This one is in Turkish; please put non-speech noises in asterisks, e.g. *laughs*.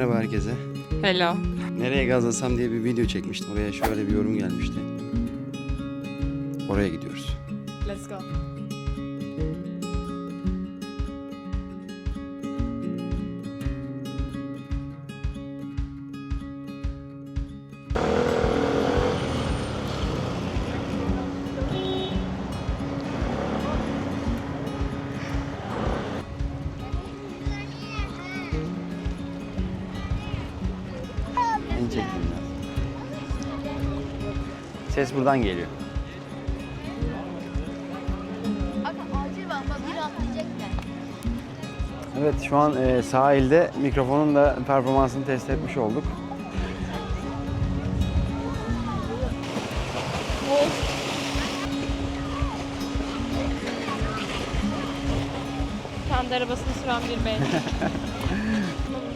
Merhaba herkese. Hello. Nereye gazlasam diye bir video çekmiştim. Oraya şöyle bir yorum gelmişti. Oraya gidiyoruz. Let's go. En çektiğim yer. Ses buradan geliyor. Evet şu an e, sahilde mikrofonun da performansını test etmiş olduk. Kendi arabasını süren bir bey. *laughs*